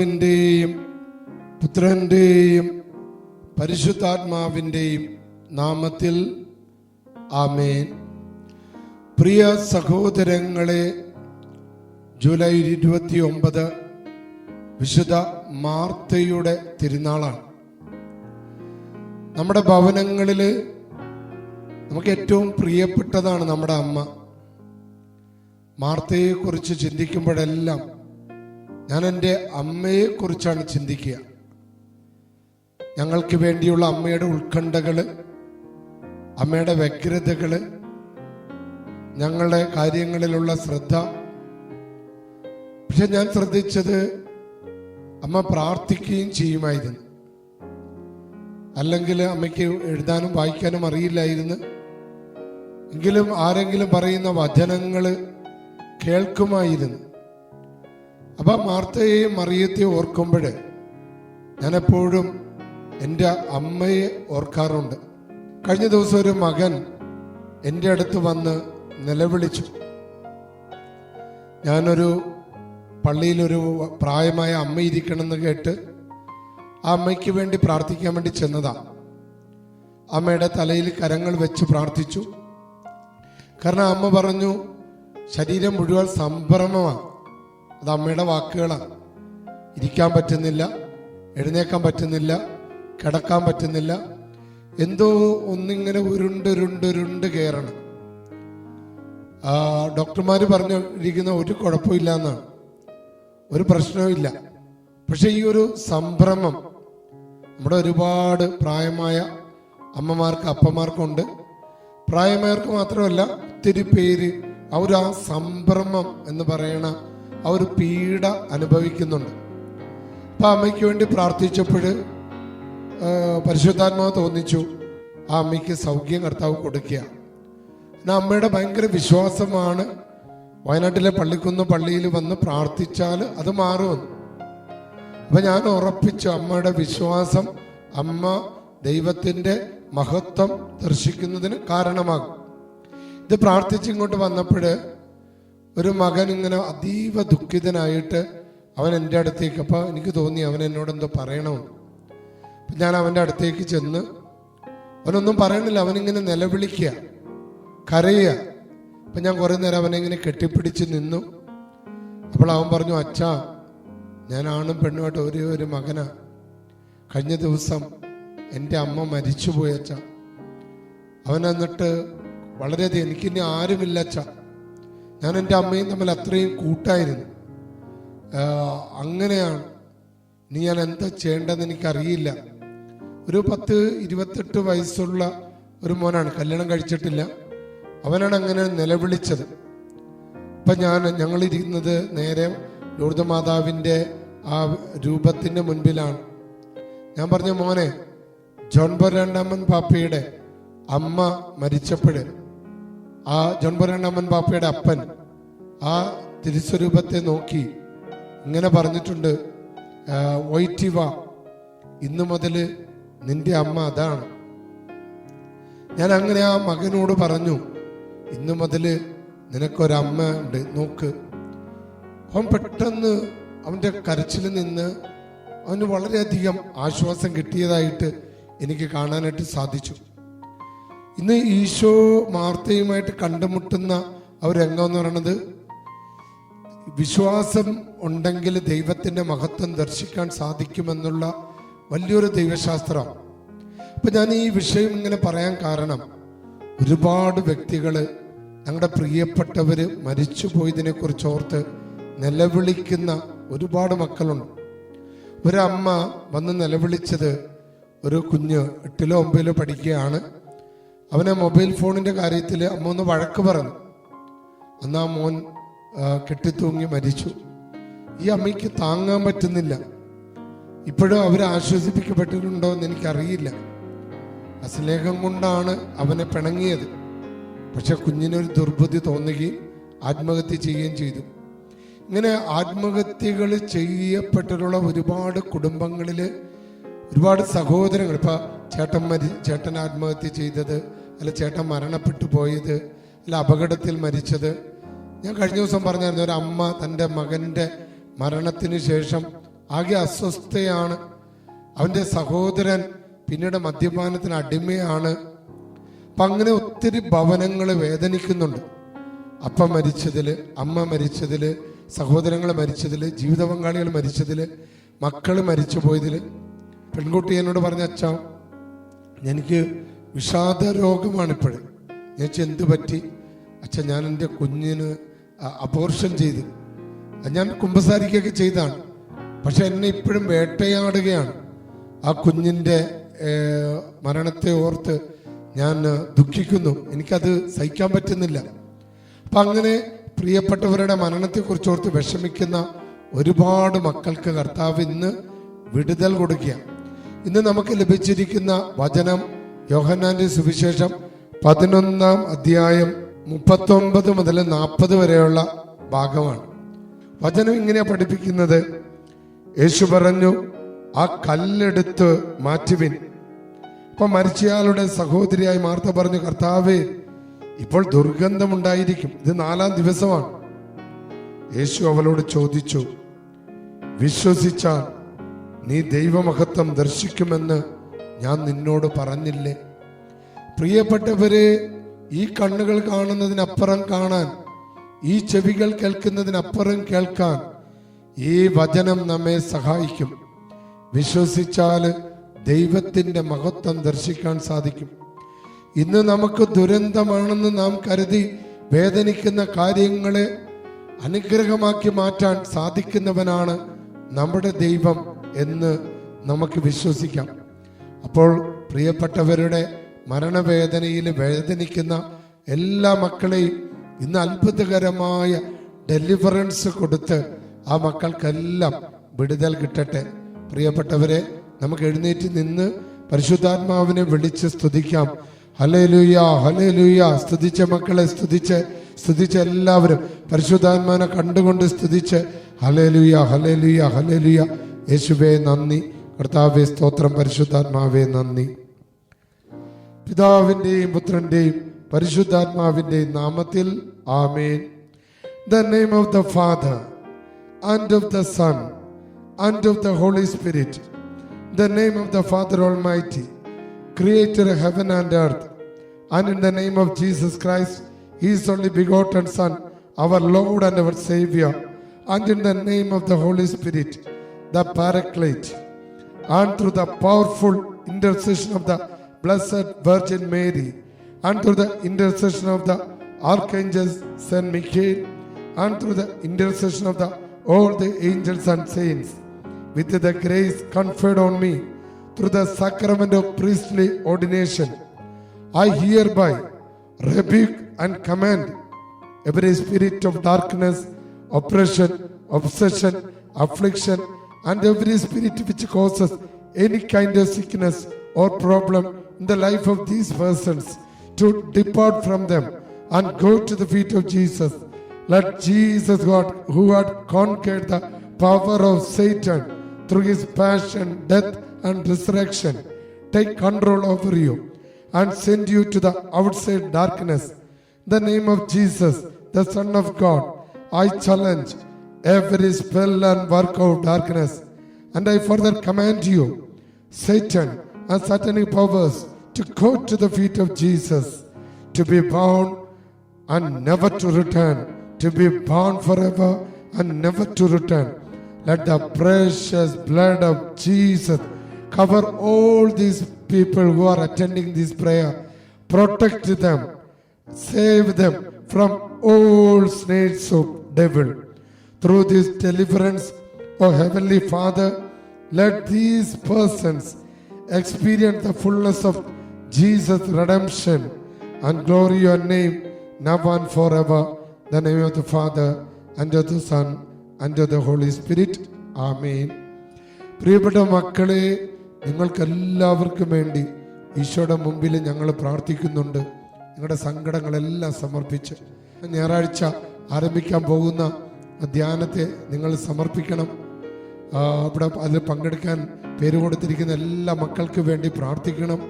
പിതാവിന്റെയും പുത്രന്റെയും പരിശുദ്ധാത്മാവിന്റെയും നാമത്തിൽ ആമേൻ. പ്രിയ സഹോദരങ്ങളെ ജൂലൈ ഇരുപത്തി ഒമ്പത് വിശുദ്ധ മാർത്തയുടെ തിരുനാളാണ്. നമ്മുടെ ഭവനങ്ങളിൽ നമുക്ക് ഏറ്റവും പ്രിയപ്പെട്ടതാണ് നമ്മുടെ അമ്മ. മാർത്തയെക്കുറിച്ച് ചിന്തിക്കുമ്പോഴെല്ലാം ഞാൻ എന്റെ അമ്മയെ കുറിച്ചാണ് ചിന്തിക്കുക. ഞങ്ങൾക്ക് വേണ്ടിയുള്ള അമ്മയുടെ ഉത്കണ്ഠകൾ അമ്മയുടെ വ്യഗ്രതകൾ ഞങ്ങളുടെ കാര്യങ്ങളിലുള്ള ശ്രദ്ധ. പക്ഷെ ഞാൻ ശ്രദ്ധിച്ചത് അമ്മ പ്രാർത്ഥിക്കുകയും ചെയ്യുമായിരുന്നു. അല്ലെങ്കിൽ അമ്മയ്ക്ക് എഴുതാനും വായിക്കാനും അറിയില്ലായിരുന്നു. എങ്കിലും ആരെങ്കിലും പറയുന്ന വചനങ്ങൾ കേൾക്കുമായിരുന്നു. അപ്പൊ മാർത്തയെയും മറിയത്തെയും ഓർക്കുമ്പോൾ ഞാൻ എപ്പോഴും എന്റെ അമ്മയെ ഓർക്കാറുണ്ട്. കഴിഞ്ഞ ദിവസം ഒരു മകൻ എന്റെ അടുത്ത് വന്ന് നിലവിളിച്ചു. ഞാനൊരു പള്ളിയിലൊരു പ്രായമായ അമ്മ ഇരിക്കണമെന്ന് കേട്ട് ആ അമ്മയ്ക്ക് വേണ്ടി പ്രാർത്ഥിക്കാൻ വേണ്ടി ചെന്നതാ. അമ്മയുടെ തലയിൽ കരങ്ങൾ വെച്ച് പ്രാർത്ഥിച്ചു. കാരണം അമ്മ പറഞ്ഞു ശരീരം മുഴുവൻ സംഭ്രമമാണ്. അത് അമ്മയുടെ വാക്കുകളാണ്. ഇരിക്കാൻ പറ്റുന്നില്ല എഴുന്നേക്കാൻ പറ്റുന്നില്ല കിടക്കാൻ പറ്റുന്നില്ല. എന്തോ ഒന്നിങ്ങനെ ഉരുണ്ടുരുണ്ടുരുണ്ട് കയറണം. ഡോക്ടർമാർ പറഞ്ഞിരിക്കുന്ന ഒരു കുഴപ്പമില്ല എന്നാണ് ഒരു പ്രശ്നവുമില്ല പക്ഷെ ഈ ഒരു സംഭ്രമം നമ്മുടെ ഒരുപാട് പ്രായമായ അമ്മമാർക്ക് അപ്പമാർക്കുണ്ട് പ്രായമായവർക്ക് മാത്രമല്ല ഒത്തിരി പേര് ആ ഒരു ആ സംഭ്രമം എന്ന് പറയണ ആ ഒരു പീഡ അനുഭവിക്കുന്നുണ്ട്. അപ്പം അമ്മയ്ക്ക് വേണ്ടി പ്രാർത്ഥിച്ചപ്പോൾ പരിശുദ്ധാത്മാവ് തോന്നിച്ചു ആ അമ്മയ്ക്ക് സൗഖ്യം കർത്താവ് കൊടുക്കുക. എന്നാൽ അമ്മയുടെ ഭയങ്കര വിശ്വാസമാണ് വയനാട്ടിലെ പള്ളിക്കുന്ന് പള്ളിയിൽ വന്ന് പ്രാർത്ഥിച്ചാൽ അത് മാറുമെന്ന്. അപ്പൊ ഞാൻ ഉറപ്പിച്ചു അമ്മയുടെ വിശ്വാസം അമ്മ ദൈവത്തിന്റെ മഹത്വം ദർശിക്കുന്നതിന് കാരണമാകും. ഇത് പ്രാർത്ഥിച്ചിങ്ങോട്ട് വന്നപ്പോൾ ഒരു മകൻ ഇങ്ങനെ അതീവ ദുഃഖിതനായിട്ട് അവൻ എന്റെ അടുത്തേക്ക് അപ്പോൾ എനിക്ക് തോന്നി അവൻ എന്നോട് എന്തോ പറയണമെന്ന് അപ്പം ഞാൻ അവന്റെ അടുത്തേക്ക് ചെന്ന് അവനൊന്നും പറയണില്ല അവനിങ്ങനെ നിലവിളിക്കുക കരയുക അപ്പം ഞാൻ കുറേ നേരം അവനെ ഇങ്ങനെ കെട്ടിപ്പിടിച്ച് നിന്നു. അപ്പോൾ അവൻ പറഞ്ഞു അച്ഛാ ഞാൻ ആണും പെണ്ണുമായിട്ട് ഒരേ ഒരു മകനാ. കഴിഞ്ഞ ദിവസം എന്റെ അമ്മ മരിച്ചു അച്ഛ. അവൻ എന്നിട്ട് വളരെയധികം എനിക്കിനി ആരുമില്ല അച്ഛ. ഞാൻ എന്റെ അമ്മയും തമ്മിൽ അത്രയും കൂട്ടായിരുന്നു. അങ്ങനെയാണ്. ഇനി ഞാൻ എന്താ ചെയ്യേണ്ടതെന്ന് എനിക്കറിയില്ല. ഒരു പത്ത് ഇരുപത്തെട്ട് വയസ്സുള്ള ഒരു മോനാണ്. കല്യാണം കഴിച്ചിട്ടില്ല. അവനാണ് അങ്ങനെ നിലവിളിച്ചത്. ഇപ്പം ഞാൻ ഞങ്ങളിരിക്കുന്നത് നേരെ ലൂർദ മാതാവിന്റെ ആ രൂപത്തിന്റെ മുൻപിലാണ്. ഞാൻ പറഞ്ഞു മോനെ ജോൺ ബോർ രണ്ടാമൻ പാപ്പയുടെ അമ്മ മരിച്ചപ്പോഴ് ആ ജോൺ രണ്ടാമൻ പാപ്പയുടെ അപ്പൻ ആ തിരുസ്വരൂപത്തെ നോക്കി ഇങ്ങനെ പറഞ്ഞിട്ടുണ്ട് വൈറ്റിവ ഇന്നു മുതൽ നിന്റെ അമ്മ അതാണ്. ഞാൻ അങ്ങനെ ആ മകനോട് പറഞ്ഞു ഇന്നു മുതൽ നിനക്കൊരമ്മ ഉണ്ട് നോക്ക്. അവൻ പെട്ടെന്ന് അവന്റെ കരച്ചിൽ നിന്ന് അവന് വളരെയധികം ആശ്വാസം കിട്ടിയതായിട്ട് എനിക്ക് കാണാനായിട്ട് സാധിച്ചു. ഇന്ന് ഈശോ മാർത്തയുമായിട്ട് കണ്ടുമുട്ടുന്ന ഒരു രംഗം എന്ന് പറയുന്നത് വിശ്വാസം ഉണ്ടെങ്കിൽ ദൈവത്തിന്റെ മഹത്വം ദർശിക്കാൻ സാധിക്കുമെന്നുള്ള വലിയൊരു ദൈവശാസ്ത്രം. അപ്പൊ ഞാൻ ഈ വിഷയം ഇങ്ങനെ പറയാൻ കാരണം ഒരുപാട് വ്യക്തികൾ ഞങ്ങളുടെ പ്രിയപ്പെട്ടവര് മരിച്ചു പോയതിനെ കുറിച്ച് ഓർത്ത് നിലവിളിക്കുന്ന ഒരുപാട് മക്കളുണ്ട്. ഒരമ്മ വന്ന് നിലവിളിച്ചത് ഒരു കുഞ്ഞ് എട്ടിലോ ഒമ്പതിലോ പഠിക്കുകയാണ്. അവനെ മൊബൈൽ ഫോണിന്റെ കാര്യത്തിൽ അമ്മ ഒന്ന് വഴക്ക് പറഞ്ഞു. അന്ന് ആ മോൻ കെട്ടിത്തൂങ്ങി മരിച്ചു. ഈ അമ്മയ്ക്ക് താങ്ങാൻ പറ്റുന്നില്ല. ഇപ്പോഴും അവർ ആശ്വസിപ്പിക്കപ്പെട്ടിട്ടുണ്ടോ എന്ന് എനിക്കറിയില്ല. അസ്ലേഹം കൊണ്ടാണ് അവനെ പിണങ്ങിയത്. പക്ഷെ കുഞ്ഞിനൊരു ദുർബുദ്ധി തോന്നുകയും ആത്മഹത്യ ചെയ്യുകയും ചെയ്തു. ഇങ്ങനെ ആത്മഹത്യകൾ ചെയ്യപ്പെട്ടിട്ടുള്ള ഒരുപാട് കുടുംബങ്ങളിൽ ഒരുപാട് സഹോദരങ്ങൾ. ഇപ്പം ചേട്ടൻ മരി ചേട്ടൻ ആത്മഹത്യ ചെയ്തത് അല്ല ചേട്ടൻ മരണപ്പെട്ടു പോയത് അല്ല അപകടത്തിൽ മരിച്ചത്. ഞാൻ കഴിഞ്ഞ ദിവസം പറഞ്ഞായിരുന്നു ഒരു അമ്മ തന്റെ മകന്റെ മരണത്തിന് ശേഷം ആകെ അസ്വസ്ഥയാണ്. അവന്റെ സഹോദരൻ പിന്നീട് മദ്യപാനത്തിന് അടിമയാണ്. അപ്പം അങ്ങനെ ഒത്തിരി ഭവനങ്ങൾ വേദനിക്കുന്നുണ്ട്. അപ്പ മരിച്ചതിൽ അമ്മ മരിച്ചതിൽ സഹോദരങ്ങൾ മരിച്ചതിൽ ജീവിത പങ്കാളികൾ മരിച്ചതിൽ മക്കൾ മരിച്ചു പോയതിൽ പെൺകുട്ടി എന്നോട് പറഞ്ഞ അച്ഛ എനിക്ക് വിഷാദ രോഗമാണ് ഇപ്പോഴും. ഞാൻ എന്ത് പറ്റി. അച്ഛൻ ഞാൻ എന്റെ കുഞ്ഞിന് അപോർഷൻ ചെയ്ത്. ഞാൻ കുമ്പസാരിക്കൊക്കെ ചെയ്താണ്. പക്ഷെ എന്നെ ഇപ്പോഴും വേട്ടയാടുകയാണ്. ആ കുഞ്ഞിന്റെ മരണത്തെ ഓർത്ത് ഞാൻ ദുഃഖിക്കുന്നു. എനിക്കത് സഹിക്കാൻ പറ്റുന്നില്ല. അപ്പം അങ്ങനെ പ്രിയപ്പെട്ടവരുടെ മരണത്തെക്കുറിച്ച് ഓർത്ത് വിഷമിക്കുന്ന ഒരുപാട് മക്കൾക്ക് കർത്താവ് ഇന്ന് വിടുതൽ കൊടുക്കുക ഇന്ന് നമുക്ക് ലഭിച്ചിരിക്കുന്ന വചനം യോഹന്നാന്റെ സുവിശേഷം പതിനൊന്നാം അധ്യായം മുപ്പത്തൊമ്പത് മുതൽ നാൽപ്പത് വരെയുള്ള ഭാഗമാണ്. വചനം ഇങ്ങനെയാ പഠിപ്പിക്കുന്നത്. യേശു പറഞ്ഞു ആ കല്ലെടുത്ത് മാറ്റുവിൻ. അപ്പൊ മരിച്ചയാളുടെ സഹോദരിയായി മാർത്ത പറഞ്ഞു കർത്താവേ ഇപ്പോൾ ദുർഗന്ധമുണ്ടായിരിക്കും. ഇത് നാലാം ദിവസമാണ്. യേശു അവളോട് ചോദിച്ചു വിശ്വസിച്ചാൽ നീ ദൈവമഹത്വം ദർശിക്കുമെന്ന് ഞാൻ നിന്നോട് പറഞ്ഞില്ലേ? പ്രിയപ്പെട്ടവരെ ഈ കണ്ണുകൾ കാണുന്നതിനപ്പുറം കാണാൻ ഈ ചെവികൾ കേൾക്കുന്നതിനപ്പുറം കേൾക്കാൻ ഈ വചനം നമ്മെ സഹായിക്കും. വിശ്വസിച്ചാൽ ദൈവത്തിന്റെ മഹത്വം ദർശിക്കാൻ സാധിക്കും. ഇന്ന് നമുക്ക് ദുരന്തമാണെന്ന് നാം കരുതി വേദനിക്കുന്ന കാര്യങ്ങളെ അനുഗ്രഹമാക്കി മാറ്റാൻ സാധിക്കുന്നവനാണ് നമ്മുടെ ദൈവം എന്ന് നമുക്ക് വിശ്വസിക്കാം. അപ്പോൾ പ്രിയപ്പെട്ടവരുടെ മരണവേദനയിൽ വേദനിക്കുന്ന എല്ലാ മക്കളെയും ഇന്ന് അത്ഭുതകരമായ ഡെലിവറൻസ് കൊടുത്ത് ആ മക്കൾക്കെല്ലാം വിടുതൽ കിട്ടട്ടെ. പ്രിയപ്പെട്ടവരെ നമുക്ക് എഴുന്നേറ്റ് നിന്ന് പരിശുദ്ധാത്മാവിനെ വിളിച്ച് സ്തുതിക്കാം. ഹലേലുയ ഹലേലുയ സ്തുതിച്ച മക്കളെ സ്തുതിച്ച് സ്തുതിച്ച എല്ലാവരും പരിശുദ്ധാത്മാവിനെ കണ്ടുകൊണ്ട് സ്തുതിച്ച് ഹലേ ലൂയ ഹലേ ഹലേലുയ ഹലേലുയ ഹലേലുയ യേശുബേ നന്ദി. കർത്താവേ സ്തോത്രം പരിശുദ്ധാത്മാവേ നന്ദി പിതാവിന്റെയും പുത്രന്റെയും പരിശുദ്ധാത്മാവിന്റെയും നാമത്തിൽ ആമേൻ the name of the father and of the son and of the holy spirit the name of the father almighty creator of heaven and earth, and in the name of Jesus Christ, His only begotten Son, our Lord and our Savior, and in the name of the Holy Spirit, the Paraclete, and through the powerful intercession of the Blessed Virgin Mary, and through the intercession of the Archangel Saint Michael, and through the intercession of the all the angels and saints, with the grace conferred on me through the sacrament of priestly ordination, I hereby rebuke and command every spirit of darkness, oppression, obsession, affliction, and every spirit which causes any kind of sickness or problem in the life of these persons to depart from them and go to the feet of Jesus. Let Jesus, God, who had conquered the power of Satan through his passion, death, and resurrection, take control over you and send you to the outside darkness. In the name of Jesus, the Son of God, I challenge every spell and work of darkness, and I further command you, Satan and satanic powers, to go to the feet of Jesus, to be bound and never to return, to be bound forever and never to return. Let the precious blood of Jesus cover all these people who are attending this prayer, protect them, save them from all snares of devil. Through this deliverance, O Heavenly Father, let these persons experience the fullness of Jesus' redemption and glory your name now and forever. The name of the Father, and of the Son, and of the Holy Spirit. Amen. പ്രിയപ്പെട്ട മക്കളെ നിങ്ങൾക്കെല്ലാവർക്കും വേണ്ടി ഈശോയുടെ മുമ്പിൽ ഞങ്ങൾ പ്രാർത്ഥിക്കുന്നുണ്ട് നിങ്ങളുടെ സങ്കടങ്ങളെല്ലാം സമർപ്പിച്ച് ഞായറാഴ്ച ആരംഭിക്കാൻ പോകുന്ന ധ്യാനത്തെ നിങ്ങൾ സമർപ്പിക്കണം. ഇവിടെ അതിൽ പങ്കെടുക്കാൻ പേര് കൊടുത്തിരിക്കുന്ന എല്ലാ മക്കൾക്ക് വേണ്ടി പ്രാർത്ഥിക്കണം.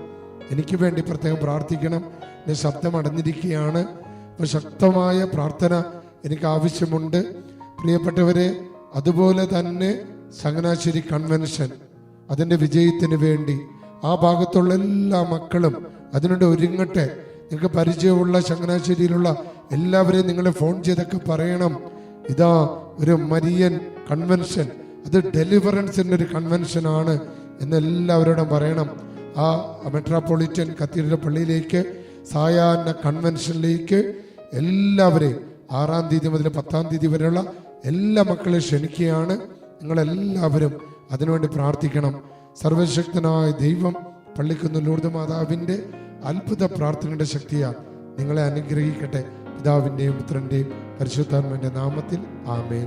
എനിക്ക് വേണ്ടി പ്രത്യേകം പ്രാർത്ഥിക്കണം. എന്റെ ശബ്ദം അടഞ്ഞിരിക്കുകയാണ്. അപ്പോൾ ശക്തമായ പ്രാർത്ഥന എനിക്ക് ആവശ്യമുണ്ട്. പ്രിയപ്പെട്ടവരെ അതുപോലെ തന്നെ ചങ്ങനാശ്ശേരി കൺവെൻഷൻ അതിന്റെ വിജയത്തിന് വേണ്ടി ആ ഭാഗത്തുള്ള എല്ലാ മക്കളും അതിനോട് ഒരുങ്ങട്ടെ. നിങ്ങൾക്ക് പരിചയമുള്ള ചങ്ങനാശ്ശേരിയിലുള്ള എല്ലാവരെയും നിങ്ങൾ ഫോൺ ചെയ്തൊക്കെ പറയണം. ഇതാ ഒരു മരിയൻ കൺവെൻഷൻ അത് ഡെലിവറൻസിന്റെ ഒരു കൺവെൻഷൻ ആണ് എന്ന് എല്ലാവരോടും പറയണം. ആ മെട്രോപൊളിറ്റൻ കത്തീഡ്രൽ പള്ളിയിലേക്ക് സായാഹ്ന കൺവെൻഷനിലേക്ക് എല്ലാവരെയും ആറാം തീയതി മുതൽ പത്താം തീയതി വരെയുള്ള എല്ലാ മക്കളെയും ക്ഷണിക്കുകയാണ്. നിങ്ങളെല്ലാവരും അതിനുവേണ്ടി പ്രാർത്ഥിക്കണം. സർവശക്തനായ ദൈവം പള്ളിക്കുന്ന് ലൂർദ് മാതാവിന്റെ അത്ഭുത പ്രാർത്ഥനയുടെ ശക്തിയാൽ നിങ്ങളെ അനുഗ്രഹിക്കട്ടെ. പിതാവിന്റെയും പുത്രന്റെയും പരിശുദ്ധാത്മന്റെ നാമത്തിൽ ആമേൻ.